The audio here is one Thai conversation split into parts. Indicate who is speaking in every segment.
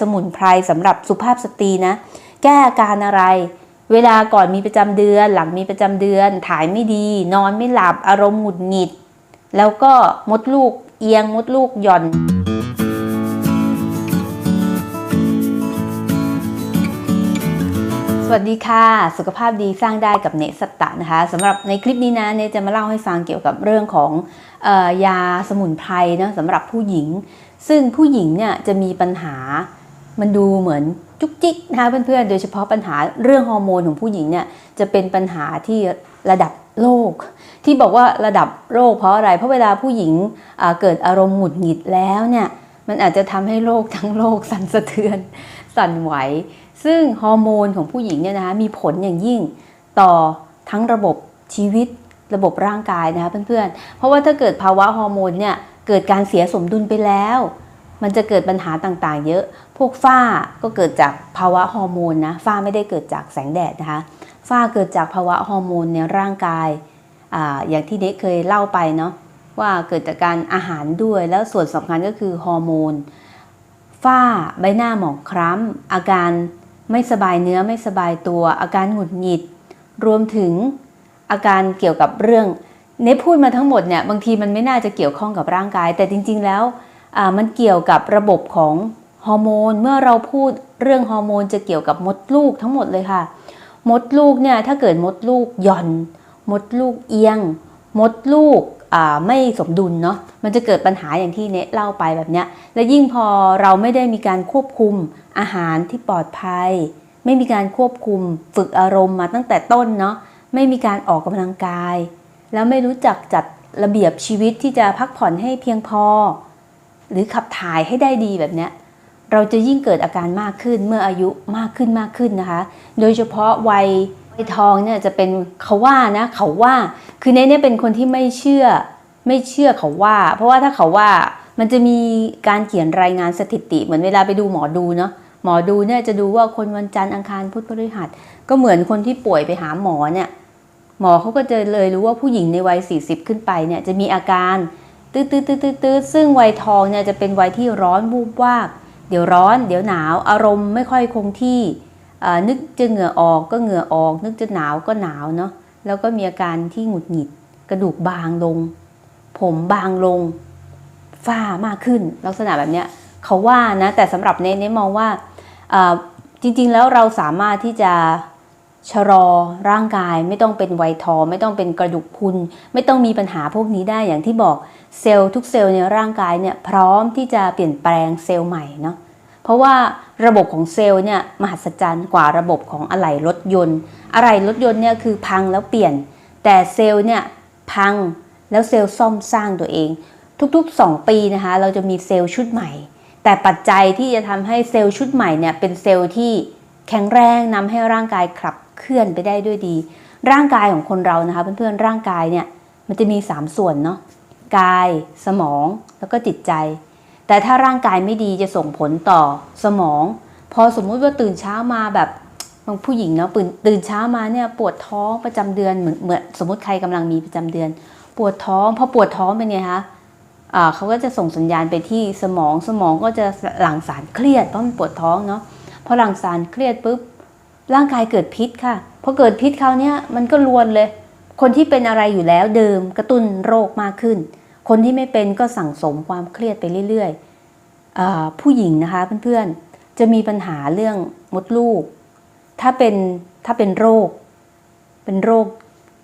Speaker 1: สมุนไพรสำหรับสุภาพสตรีนะ แก้อาการอะไร เวลาก่อนมีประจำเดือน หลังมีประจำเดือน ถ่ายไม่ดี นอนไม่หลับ อารมณ์หงุดหงิด แล้วก็มดลูกเอียงมดลูกหย่อนสวัสดีค่ะ สุขภาพดีสร้างได้กับเนสตะนะคะสำหรับในคลิปนี้นะเนจะมาเล่าให้ฟังเกี่ยวกับเรื่องของออยาสมุนไพรนะสำหรับผู้หญิง ซึ่งผู้หญิงเนี่ยจะมีปัญหา มันดูเหมือนจุกจิกนะคะเพื่อนๆ โดยเฉพาะปัญหาเรื่องฮอร์โมนของผู้หญิงเนี่ยจะเป็นปัญหาที่ระดับโลก ที่บอกว่าระดับโลกเพราะอะไร เพราะเวลาผู้หญิงเกิดอารมณ์หงุดหงิดแล้วเนี่ยมันอาจจะทำให้โลกทั้งโลกสั่นสะเทือน สั่นไหว ซึ่งฮอร์โมนของผู้หญิงเนี่ยนะคะมีผลอย่างยิ่งต่อทั้งระบบชีวิตระบบร่างกายนะคะเพื่อนๆ เพราะว่าถ้าเกิดภาวะฮอร์โมนเนี่ยเกิดการเสียสมดุลไปแล้ว มันจะเกิดปัญหาต่างๆ เยอะ พวกฝ้าก็เกิดจากภาวะฮอร์โมนนะฝ้าไม่ได้เกิดจากแสงแดดนะคะฝ้าเกิดจากภาวะฮอร์โมนในร่างกายออย่างที่เด็กเคยเล่าไปเนาะว่าเกิดจากการอาหารด้วยแล้วส่วนสำคัญก็คือฮอร์โมนฝ้าใบหน้าหมองคล้ำอาการไม่สบายเนื้อไม่สบายตัว อาการหงุดหงิด รวมถึงอาการเกี่ยวกับเรื่องเนพูดมาทั้งหมดเนี่ยบางทีมันไม่น่าจะเกี่ยวข้องกับร่างกาย แต่จริง ๆ แล้วมันเกี่ยวกับระบบของ ฮอร์โมนเมื่อเราพูดเรื่องฮอร์โมนจะเกี่ยวกับมดลูกทั้งหมดเลยค่ะ มดลูกเนี่ยถ้าเกิดมดลูกหย่อน มดลูกเอียง มดลูกไม่สมดุลเนาะมันจะเกิดปัญหาอย่างที่เนะเล่าไปแบบเนี้ยและยิ่งพอเราไม่ได้มีการควบคุมอาหารที่ปลอดภัย ไม่มีการควบคุมฝึกอารมณ์มาตั้งแต่ต้นเนาะไม่มีการออกกำลังกาย แล้วไม่รู้จักจัดระเบียบชีวิตที่จะพักผ่อนให้เพียงพอ หรือขับถ่ายให้ได้ดีแบบเนี้ย เราจะยิ่งเกิดอาการมากขึ้นเมื่ออายุมากขึ้นมากขึ้นนะคะ โดยเฉพาะวัยวัยทองเนี่ยจะเป็นเขาว่านะเขาว่า คือเนเนี่ยเป็นคนที่ไม่เชื่อไม่เชื่อเขาว่า เพราะว่าถ้าเขาว่ามันจะมีการเขียนรายงานสถิติ เหมือนเวลาไปดูหมอดูเนาะหมอดูเนี่ยจะดูว่าคนวันจันทร์อังคารพุธพฤหัส ก็เหมือนคนที่ป่วยไปหาหมอเนี่ยหมอเขาก็จะเลยรู้ว่าผู้หญิงในวัย 40 ขึ้นไปเนี่ยจะมีอาการตืดตืดตืดตืดตืดซึ่งวัยทองเนี่ยจะเป็นวัยที่ร้อนวูบวาบ เดี๋ยวร้อน เดี๋ยวหนาว อารมณ์ไม่ค่อยคงที่นึกจะเหงื่อออกก็เหงื่อออก นึกจะหนาวก็หนาวเนาะแล้วก็มีอาการที่หงุดหงิด กระดูกบางลง ผมบางลง ฝ้ามากขึ้น ลักษณะแบบเนี้ยเขาว่านะแต่สำหรับเนเนมองว่าจริงๆแล้วเราสามารถที่จะ ชะลอร่างกายไม่ต้องเป็นไวยทอ ไม่ต้องเป็นกระดูกพุนไม่ต้องมีปัญหาพวกนี้ได้อย่างที่บอกเซลล์ทุกเซลล์ในร่างกายเนี่ยพร้อมที่จะเปลี่ยนแปลงเซลล์ใหม่เนาะเพราะว่าระบบของเซลล์เนี่ยมหัศจรรย์กว่าระบบของอะไหล่รถยนต์ อะไหล่รถยนต์เนี่ยคือพังแล้วเปลี่ยน แต่เซลล์เนี่ยพังแล้วเซลล์ซ่อมสร้างตัวเอง ทุกๆ 2 ปีนะคะเราจะมีเซลล์ชุดใหม่ แต่ปัจจัยที่จะทำให้เซลล์ชุดใหม่เนี่ยเป็นเซลล์ที่ แข็งแรงนำให้ร่างกายขับเคลื่อนไปได้ด้วยดี ร่างกายของคนเรานะคะเพื่อนๆร่างกายเนี่ยมันจะมี 3 ส่วนเนาะกาย สมองแล้วก็จิตใจ แต่ถ้าร่างกายไม่ดีจะส่งผลต่อสมอง พอสมมุติว่าตื่นเช้ามาแบบบางผู้หญิงเนาะตื่นเช้ามาเนี่ยปวดท้องประจำเดือนเหมือนเหมือนสมมติใครกำลังมีประจำเดือน ปวดท้องพอปวดท้องเป็นไงคะเขาก็จะส่งสัญญาณไปที่สมองสมองก็จะหลั่งสารเครียดเพราะมันปวดท้องเนาะ พอหลั่งสารเครียดปุ๊บร่างกายเกิดพิษค่ะพอเกิดพิษคราวนี้มันก็ลวนเลย คนที่เป็นอะไรอยู่แล้วเดิมกระตุ้นโรคมากขึ้น คนที่ไม่เป็นก็สั่งสมความเครียดไปเรื่อยๆอผู้หญิงนะคะเพื่อนๆจะมีปัญหาเรื่องมดลูก ถ้าเป็นถ้าเป็นโรค เป็นโรค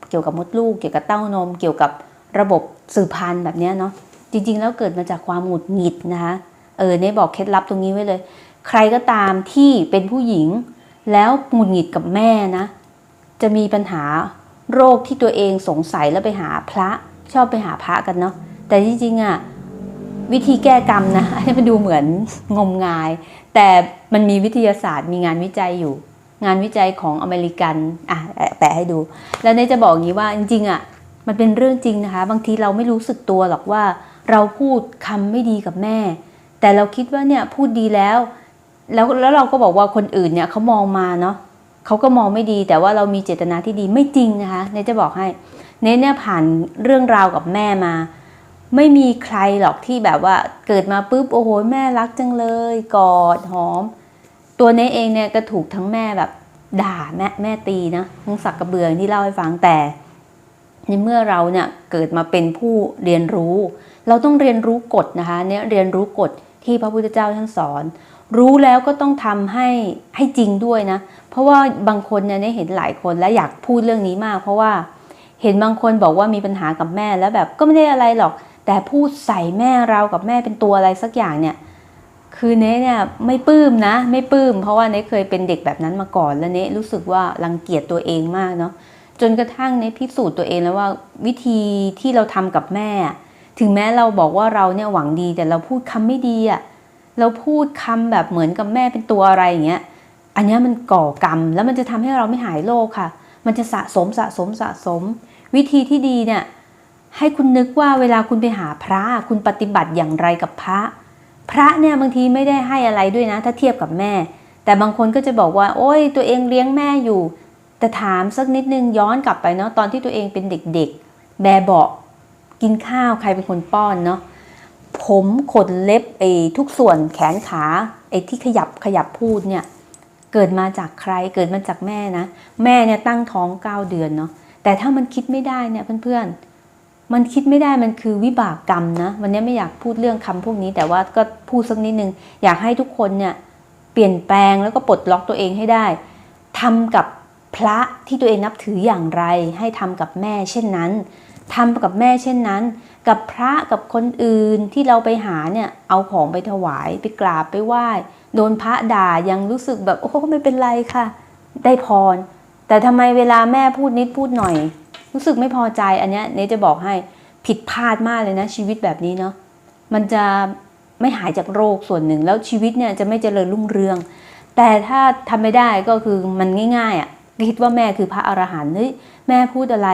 Speaker 1: เกี่ยวกับมดลูก เกี่ยวกับเต้านม เกี่ยวกับระบบสืบพันธุ์แบบนี้เนาะจริงๆ แล้วเกิดมาจากความหงุดหงิดนะคะเออเนี่ยบอกเคล็ดลับตรงนี้ไว้เลย ใครก็ตามที่เป็นผู้หญิง แล้วหงุดหงิดกับแม่นะ จะมีปัญหาโรคที่ตัวเองสงสัยแล้วไปหาพระชอบไปหาพระกันเนาะแต่จริงๆอะวิธีแก้กรรมนะให้มันดูเหมือนงมงาย แต่มันมีวิทยาศาสตร์มีงานวิจัยอยู่ งานวิจัยของอเมริกันอะแปะให้ดู แล้วเนี่ยจะบอกอย่างนี้ว่าจริงๆอะมันเป็นเรื่องจริงนะคะ บางทีเราไม่รู้สึกตัวหรอกว่า เราพูดคำไม่ดีกับแม่ แต่เราคิดว่าเนี่ยพูดดีแล้ว แล้วแล้วเราก็บอกว่าคนอื่นเนี่ยเขามองมาเนาะเขาก็มองไม่ดี แต่ว่าเรามีเจตนาที่ดีไม่จริงนะคะเนจะบอกให้เนเนี่ยผ่านเรื่องราวกับแม่มา ไม่มีใครหรอกที่แบบว่าเกิดมาปุ๊บโอ้โหแม่รักจังเลยกอดหอม ตัวเนเองเนี่ยก็ถูกทั้งแม่แบบด่าแม่แม่ตีนะทั้งสักกระเบืองที่เล่าให้ฟังแต่ในเมื่อเราเนี่ยเกิดมาเป็นผู้เรียนรู้ เราต้องเรียนรู้กฎนะคะเนี่ยเรียนรู้กฎที่พระพุทธเจ้าท่านสอน รู้แล้วก็ต้องทำให้ให้จริงด้วยนะ เพราะว่าบางคนเนี่ยได้เห็นหลายคนและอยากพูดเรื่องนี้มาก เพราะว่าเห็นบางคนบอกว่ามีปัญหากับแม่แล้วแบบก็ไม่ได้อะไรหรอก แต่พูดใส่แม่เรากับแม่เป็นตัวอะไรสักอย่างเนี่ย คือเนะเนี่ยไม่ปลื้มนะ ไม่ปลื้มเพราะว่าเนะเคยเป็นเด็กแบบนั้นมาก่อนแล้วเนะรู้สึกว่ารังเกียจตัวเองมากเนาะจนกระทั่งเนะพิสูจน์ตัวเองแล้วว่าวิธีที่เราทำกับแม่ ถึงแม้เราบอกว่าเราเนี่ยหวังดีแต่เราพูดคำไม่ดีอะ เราพูดคำแบบเหมือนกับแม่เป็นตัวอะไรอย่างเงี้ย อันเนี้ยมันก่อกรรม แล้วมันจะทำให้เราไม่หายโรคค่ะ มันจะสะสมสะสมสะสม วิธีที่ดีเนี่ยให้คุณนึกว่าเวลาคุณไปหาพระคุณปฏิบัติอย่างไรกับพระ พระเนี่ยบางทีไม่ได้ให้อะไรด้วยนะ ถ้าเทียบกับแม่ แต่บางคนก็จะบอกว่า โอ้ยตัวเองเลี้ยงแม่อยู่ แต่ถามสักนิดนึงย้อนกลับไปเนาะตอนที่ตัวเองเป็นเด็กๆ แบเบาะกินข้าวใครเป็นคนป้อนเนาะ ผมขนเล็บไอ้ทุกส่วนแขนขาไอ้ที่ขยับขยับพูดเนี่ยเกิดมาจากใครเกิดมาจากแม่นะแม่เนี่ยตั้งท้องเก้าเดือนเนาะแต่ถ้ามันคิดไม่ได้เนี่ยเพื่อนๆมันคิดไม่ได้มันคือวิบากกรรมนะวันนี้ไม่อยากพูดเรื่องคำพวกนี้ แต่ว่าก็พูดสักนิดนึงอยากให้ทุกคนเนี่ยเปลี่ยนแปลงแล้วก็ปลดล็อกตัวเองให้ได้ทำกับพระที่ตัวเองนับถืออย่างไร ให้ทำกับแม่เช่นนั้นทำกับแม่เช่นนั้น กับพระกับคนอื่นที่เราไปหาเนี่ยเอาของไปถวายไปกราบไปไหว้ โดนพระด่ายังรู้สึกแบบ โอ้ไม่เป็นไรค่ะ ได้พร แต่ทำไมเวลาแม่พูดนิดพูดหน่อย รู้สึกไม่พอใจอันเนี้ยเนจะบอกให้ผิดพลาดมากเลยนะ ชีวิตแบบนี้เนาะมันจะไม่หายจากโรคส่วนหนึ่ง แล้วชีวิตเนี่ยจะไม่เจริญรุ่งเรือง แต่ถ้าทำไม่ได้ก็คือมันง่ายๆอะ่ะคิดว่าแม่คือพระอรหันต์เฮ้ยแม่พูดอะไร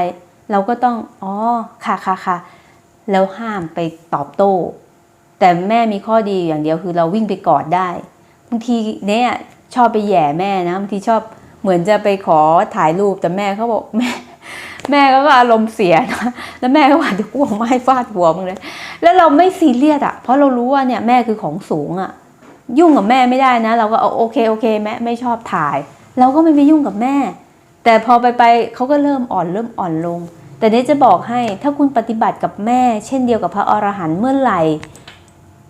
Speaker 1: เราก็ต้องอ๋อค่ะค่ะค่ะ แล้วห้ามไปตอบโต้ แต่แม่มีข้อดีอย่างเดียวคือเราวิ่งไปกอดได้บางทีเนี่ยชอบไปแย่แม่นะบางทีชอบเหมือนจะไปขอถ่ายรูปแต่แม่เขาบอกแม่แม่ก็อารมณ์เสียนะแล้วแม่ก็ว่าเดี๋ยวกูเอาไม้ฟาดหัวมึงเลย แล้วเราไม่ซีเรียสอะ เพราะเรารู้ว่าเนี่ยแม่คือของสูงอะ ยุ่งกับแม่ไม่ได้นะ เราก็เอาโอเคโอเคแม่ไม่ชอบถ่าย เราก็ไม่ไปยุ่งกับแม่ แต่พอไปไปเขาก็เริ่มอ่อนเริ่มอ่อนลง แต่เนี้จะบอกให้ถ้าคุณปฏิบัติกับแม่ เช่นเดียวกับพระอรหันต์เมื่อไหร่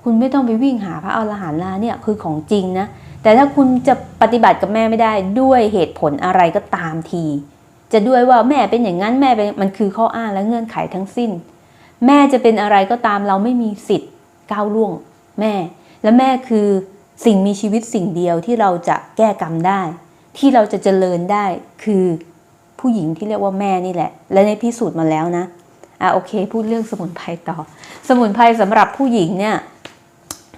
Speaker 1: คุณไม่ต้องไปวิ่งหาพระอรหันต์ละเนี่ยคือของจริงนะ แต่ถ้าคุณจะปฏิบัติกับแม่ไม่ได้ด้วยเหตุผลอะไรก็ตามที จะด้วยว่าแม่เป็นอย่างนั้นแม่เป็นมันคือข้ออ้างและเงื่อนไขทั้งสิ้น แม่จะเป็นอะไรก็ตามเราไม่มีสิทธิ์ก้าวล่วงแม่ และแม่คือสิ่งมีชีวิตสิ่งเดียวที่เราจะแก้กรรมได้ ที่เราจะเจริญได้คือ ผู้หญิงที่เรียกว่าแม่นี่แหละ และในพิสูจน์มาแล้วนะอะโอเค พูดเรื่องสมุนไพรต่อ สมุนไพรสำหรับผู้หญิงเนี่ย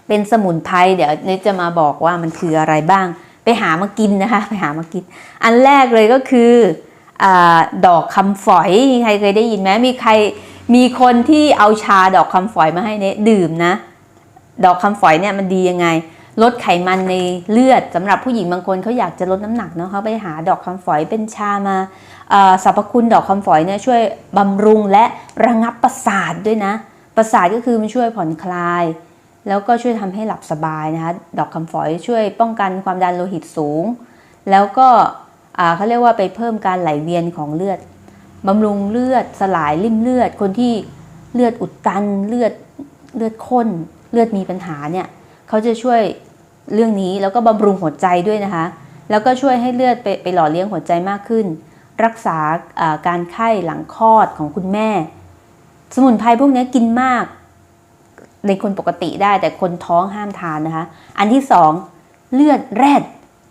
Speaker 1: เป็นสมุนไพรเดี๋ยวเนจะมาบอกว่ามันคืออะไรบ้าง ไปหามากินนะคะไปหามากิน อันแรกเลยก็คืออดอกคำฝอยมีใครเคยได้ยินไหมมีใครมีคนที่เอาชาดอกคำฝอยมาให้เนดื่มนะ ดอกคำฝอยเนี่ยมันดียังไงลดไขมันในเลือดสำหรับผู้หญิงบางคนเขาอยากจะลดน้ำหนักเนาะเขาไปหาดอกคำฝอยเป็นชามา สรรพคุณดอกคำฝอยเนี่ยช่วยบำรุงและระงับประสาทด้วยนะ ประสาทก็คือมันช่วยผ่อนคลาย แล้วก็ช่วยทำให้หลับสบายนะคะ ดอกคำฝอยช่วยป้องกันความดันโลหิตสูง แล้วก็เขาเรียกว่าไปเพิ่มการไหลเวียนของเลือดบำรุงเลือดสลายริ่มเลือด คนที่เลือดอุดตันเลือดเลือดข้น เลือดมีปัญหาเนี่ยเขาจะช่วยเรื่องนี้แล้วก็บำรุงหัวใจด้วยนะคะ แล้วก็ช่วยให้เลือดไปไปหล่อเลี้ยงหัวใจมากขึ้น รักษาอาการไข้หลังคลอดของคุณแม่ สมุนไพรพวกนี้กินมาก ในคนปกติได้แต่คนท้องห้ามทานนะคะ อันที่สองเลือดแรด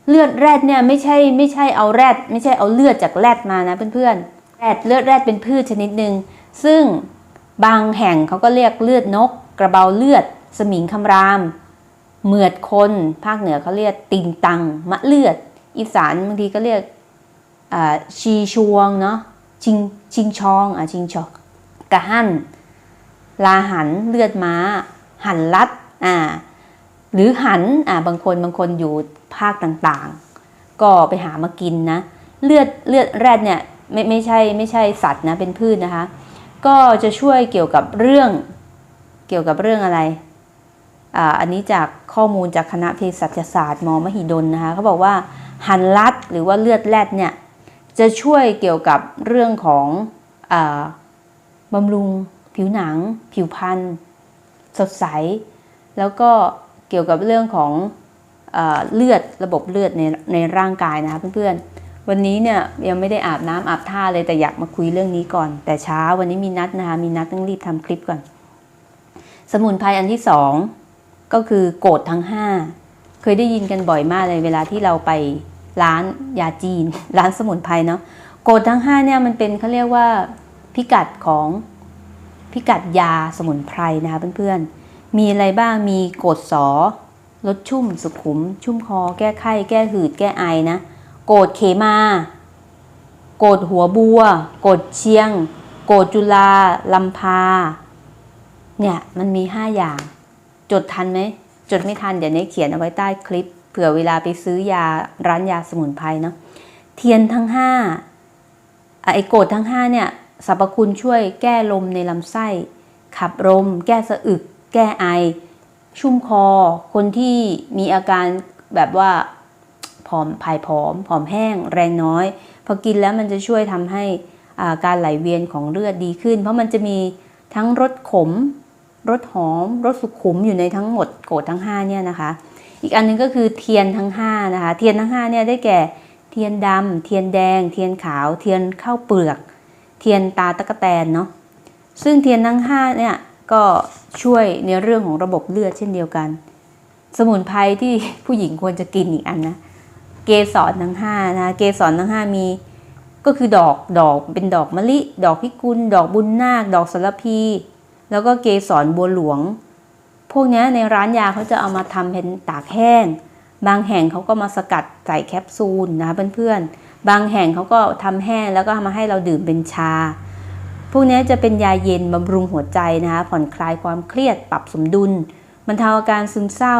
Speaker 1: เลือดแรดเนี่ยไม่ใช่ไม่ใช่เอาแรดไม่ใช่เอาเลือดจากแรดมานะเพื่อนๆแรดเลือดแรดเป็นพืชชนิดหนึ่งซึ่งบางแห่งเขาก็เรียกเลือดนก กระเบาเลือด สมิงคำราม เหมือดคน ภาคเหนือเขาเรียกติงตัง มะเลือด อีสานบางทีก็เรียก ชีชวงเนาะชิงชิงชองอะชิงชอกกระหันลาหันเลือดม้า หันลัดอ่าหรือหันอ่าบางคนบางคนอยู่ภาคต่างๆ ก็ไปหามากินนะ เลือดเลือดแรดเนี่ยไม่ไม่ใช่ไม่ใช่สัตว์นะเป็นพืชนะคะ ก็จะช่วยเกี่ยวกับเรื่องเกี่ยวกับเรื่องอะไรอ่าอันนี้จากข้อมูลจากคณะเภสัชศาสตร์มมหิดลนะคะเขาบอกว่าหันลัดหรือว่าเลือดแรดเนี่ย จะช่วยเกี่ยวกับเรื่องของอบำรุง ผิวหนัง ผิวพรรณสดใส แล้วก็เกี่ยวกับเรื่องของอเลือดระบบเลือดในในร่างกายนะคะเพื่อนๆ วันนี้เนี่ยยังไม่ได้อาบน้ำอาบท่าเลยแต่อยากมาคุยเรื่องนี้ก่อน แต่เช้าวันนี้มีนัดนะคะมีนัดต้องรีบทำคลิปก่อน สมุนไพรอันที่สองก็คือโกดทั้งห้าเคยได้ยินกันบ่อยมากเลยเวลาที่เราไป ร้านยาจีน ร้านสมุนไพรเนาะโกดทั้งห้าเนี่ยมันเป็นเขาเรียกว่าพิกัดของพิกัดยาสมุนไพรนะคะเพื่อนๆ มีอะไรบ้างมีโกดสอลดชุ่มสุขุม ชุ่มคอ แก้ไข้ แก้หืด แก้ไอนะ โกดเขมา โกดหัวบัว โกดเชียง โกดจุลาลำพา เนี่ยมันมี5อย่าง จดทันไหม จดไม่ทันเดี๋ยวนี้เขียนเอาไว้ใต้คลิป เผื่อเวลาไปซื้อยาร้านยาสมุนไพรเนาะเทียนทั้ง5อะไอโกดทั้ง5เนี่ยสรรพคุณช่วยแก้ลมในลำไส้ ขับลม แก้สะอึก แก้ไอ ชุ่มคอ คนที่มีอาการแบบว่าผอมผายผอม ผอมแห้ง แรงน้อย พอกินแล้วมันจะช่วยทำให้การไหลเวียนของเลือดดีขึ้น เพราะมันจะมีทั้งรสขมรสหอมรสสุขุมอยู่ในทั้งหมดโกดทั้ง5เนี่ยนะคะ อีกอันหนึงก็คือเทียนทั้ง5นะคะเทียนทั้ง5เนี่ยได้แก่เทียนดำเทียนแดง เทียนขาว เทียนข้าวเปลือก เทียนตาตะกะแตนเนาะซึ่งเทียนทั้ง5เนี่ยก็ช่วยในเรื่องของระบบเลือดเช่นเดียวกัน สมุนไพรที่ผู้หญิงควรจะกินอีกอันนะเกสรทั้ง5นะเกสรทั้ง 5 มีก็คือดอกดอกเป็นดอกมะลิ ดอกพิกุล ดอกบุญนาค ดอกสารพี แล้วก็เกสรบัวหลวง พวกนี้ในร้านยาเขาจะเอามาทำเป็นตากแห้ง บางแห่งเขาก็มาสกัดใส่แคปซูลนะคะเพื่อนๆ บางแห่งเขาก็ทำแห้งแล้วก็มาให้เราดื่มเป็นชา พวกนี้จะเป็นยาเย็นบำรุงหัวใจนะคะผ่อนคลายความเครียดปรับสมดุลบรรเทาอาการซึมเศร้า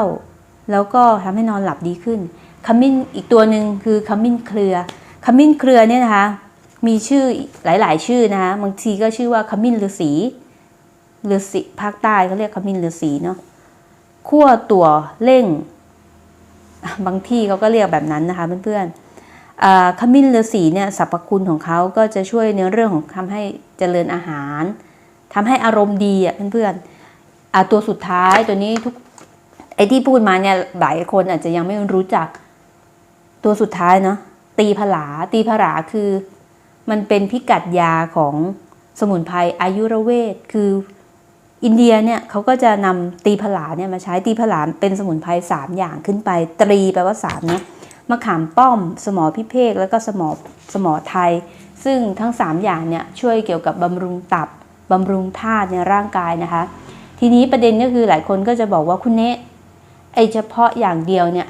Speaker 1: แล้วก็ทำให้นอนหลับดีขึ้นขมิ้นอีกตัวหนึ่งคือขมิ้นเครือขมิ้นเครือเนี่ยนะคะมีชื่อหลาย ๆ ชื่อนะคะบางทีก็ชื่อว่าขมิ้นฤาษี ฤาษีภาคใต้เขาเรียกขมิ้นฤาษีเนาะขั้วตัวเร่ง บางที่เขาก็เรียกแบบนั้นนะคะเพื่อนๆอ่าขมิ้นฤาษีเนี่ยสรรพคุณของเขาก็จะช่วยในเรื่องของทำให้เจริญอาหารทำให้อารมณ์ดีอะเพื่อนๆอ่าตัวสุดท้ายตัวนี้ทุกไอ้ที่พูดมาเนี่ยหลายคนอาจจะยังไม่รู้จักตัวสุดท้ายเนาะตีผลาตีผลาคือ มันเป็นพิกัดยาของสมุนไพรอายุรเวทคือ อินเดียเนี่ยเขาก็จะนำตีผลาเนี่ยมาใช้ตีผลาเป็นสมุนไพรสามอย่างขึ้นไป ตรีแปลว่าสามนะมะขามป้อม สมอพิเภกแล้วก็สมอสมอไทย ซึ่งทั้ง 3 อย่างเนี่ยช่วยเกี่ยวกับบำรุงตับบำรุงธาตุในร่างกายนะคะ ทีนี้ประเด็นก็คือหลายคนก็จะบอกว่าคุณเนะไอเฉพาะอย่างเดียวเนี่ย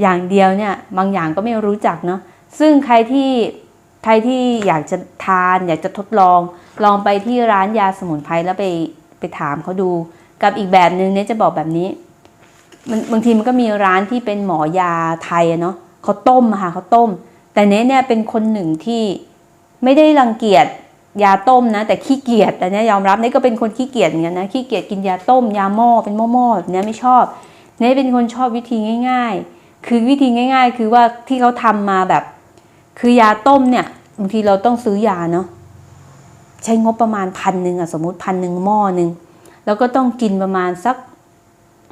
Speaker 1: อย่างเดียวเนี่ยบางอย่างก็ไม่รู้จักเนาะซึ่งใครที่ใครที่อยากจะทานอยากจะทดลอง ลองไปที่ร้านยาสมุนไพรแล้วไปไปถามเขาดู กับอีกแบบหนึ่งเนี่ยจะบอกแบบนี้ มันบางทีมันก็มีร้านที่เป็นหมอยาไทยเนาะเขาต้มค่ะเขาต้ม แต่เนี้ยเนี่ยเป็นคนหนึ่งที่ไม่ได้รังเกียจยาต้มนะ แต่ขี้เกียจแต่เนี้ยยอมรับเนี่ยก็เป็นคนขี้เกียจเหมือนกันนะขี้เกียจกินยาต้ม ยาหม้อเป็นหม้อๆแบบเนี้ยไม่ชอบเนี่ยเป็นคนชอบวิธีง่าย ๆ คือวิธีง่าย ๆ คือว่าที่เขาทำมาแบบ คือยาต้มเนี่ยบางทีเราต้องซื้อยาเนาะ ใช้งบประมาณพันหนึ่งอะสมมติพันหนึ่งหม้อหนึ่งแล้วก็ต้องกินประมาณสัก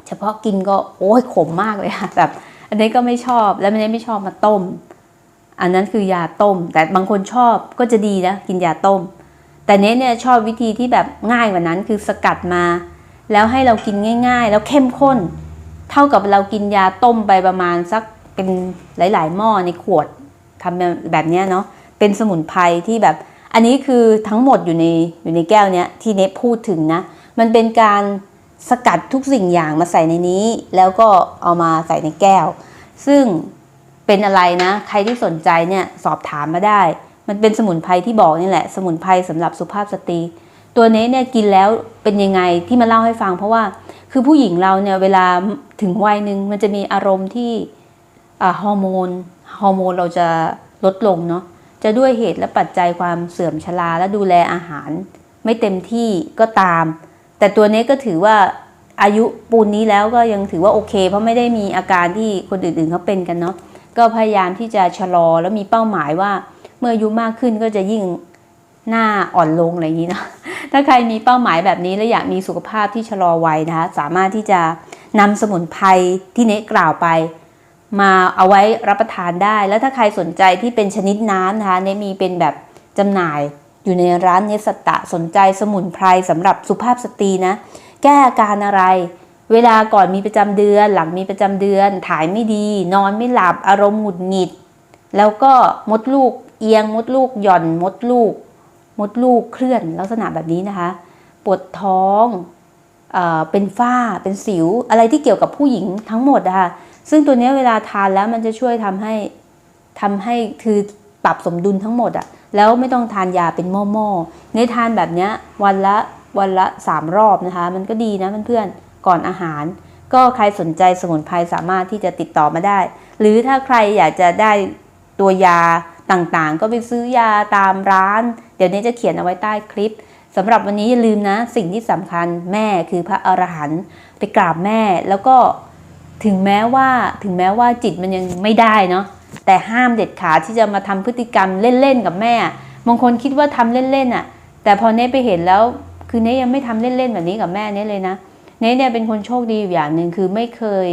Speaker 1: เฉพาะกินก็โอ้ยขมมากเลยค่ะแบบอันนี้ก็ไม่ชอบแล้วไม่ได้ไม่ชอบมาต้ม อันนั้นคือยาต้ม แต่บางคนชอบก็จะดีนะกินยาต้ม แต่เนี้ยเนี่ยชอบวิธีที่แบบง่ายกว่านั้นคือสกัดมา แล้วให้เรากินง่าย ๆ แล้วเข้มข้น เท่ากับเรากินยาต้มไปประมาณสักเป็นหลาย ๆ หม้อในขวดทำแบบเนี้ยเนาะเป็นสมุนไพรที่แบบ อันนี้คือทั้งหมดอยู่ในอยู่ในแก้วเนี้ยที่เนปพูดถึงนะ มันเป็นการสกัดทุกสิ่งอย่างมาใส่ในนี้ แล้วก็เอามาใส่ในแก้ว ซึ่งเป็นอะไรนะ ใครที่สนใจเนี่ยสอบถามมาได้ มันเป็นสมุนไพรที่บอกนี่แหละ สมุนไพรสำหรับสุภาพสตรี ตัวนี้เนี่ยกินแล้วเป็นยังไงที่มาเล่าให้ฟัง เพราะว่าคือผู้หญิงเราเนี่ยเวลาถึงวัยหนึ่งมันจะมีอารมณ์ที่ฮอร์โมนฮอร์โมนเราจะลดลงเนาะ จะด้วยเหตุและปัจจัยความเสื่อมชราและดูแลอาหาร ไม่เต็มที่ก็ตาม แต่ตัวนี้ก็ถือว่าอายุปูนนี้แล้วก็ยังถือว่าโอเค เพราะไม่ได้มีอาการที่คนอื่นๆเขาเป็นกันเนาะก็พยายามที่จะชะลอแล้วมีเป้าหมายว่า เมื่ออายุมากขึ้นก็จะยิ่งหน้าอ่อนลงอะไรอย่างนี้เนาะถ้าใครมีเป้าหมายแบบนี้และอยากมีสุขภาพที่ชะลอวัยนะคะสามารถที่จะนำสมุนไพรที่เนะกล่าวไป มาเอาไว้รับประทานได้ แล้วถ้าใครสนใจที่เป็นชนิดน้ำนะคะเนะมีเป็นแบบจำหน่ายอยู่ในร้านเนสตะสนใจสมุนไพรสำหรับสุภาพสตรีนะ แก้อาการอะไร เวลาก่อนมีประจำเดือน หลังมีประจำเดือน ถ่ายไม่ดี นอนไม่หลับอารมณ์หงุดหงิด แล้วก็มดลูกเอียงมดลูกหย่อนมดลูก มดลูกเคลื่อนลักษณะแบบนี้นะคะ ปวดท้อง เป็นฝ้าเป็นสิว อะไรที่เกี่ยวกับผู้หญิงทั้งหมดนะคะซึ่งตัวนี้เวลาทานแล้วมันจะช่วยทำให้ทำให้คือปรับสมดุลทั้งหมดอะแล้วไม่ต้องทานยาเป็นหม้อๆในทานแบบเนี้ยวันละวันละสามรอบนะคะ มันก็ดีนะเพื่อนๆก่อนอาหาร ก็ใครสนใจสมุนไพรสามารถที่จะติดต่อมาได้ หรือถ้าใครอยากจะได้ตัวยาต่างๆ ก็ไปซื้อยาตามร้าน เดี๋ยวนี้จะเขียนเอาไว้ใต้คลิป สำหรับวันนี้อย่าลืมนะ สิ่งที่สำคัญแม่คือพระอรหันต์ไปกราบแม่แล้วก็ถึงแม้ว่าถึงแม้ว่าจิตมันยังไม่ได้เนาะแต่ห้ามเด็ดขาดที่จะมาทำพฤติกรรมเล่นๆกับแม่บางคนคิดว่าทำเล่นๆอะ แต่พอเน่ไปเห็นแล้วคือเน่ยังไม่ทำเล่นๆแบบนี้กับแม่เน่เลยนะเน่เนี่ยเป็นคนโชคดีอยู่อย่างหนึ่งคือไม่เคย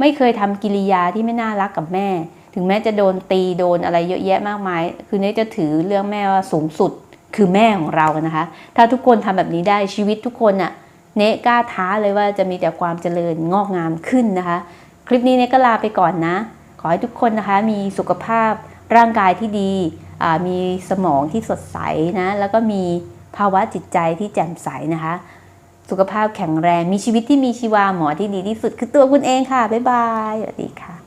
Speaker 1: ไม่เคยทำกิริยาที่ไม่น่ารักกับแม่ ถึงแม้จะโดนตีโดนอะไรเยอะแยะมากมาย คือเน่จะถือเรื่องแม่ว่าสูงสุด คือแม่ของเรานะคะ ถ้าทุกคนทำแบบนี้ได้ชีวิตทุกคนน่ะเนะกล้าท้าเลยว่าจะมีแต่ความเจริญงอกงามขึ้นนะคะ คลิปนี้เนะก็ลาไปก่อนนะ ขอให้ทุกคนนะคะมีสุขภาพร่างกายที่ดีมีสมองที่สดใสนะแล้วก็มีภาวะจิตใจที่แจ่มใสนะคะ สุขภาพแข็งแรงมีชีวิตที่มีชีวาหมอที่ดีที่สุดคือตัวคุณเองค่ะ บ๊ายบายสวัสดีค่ะ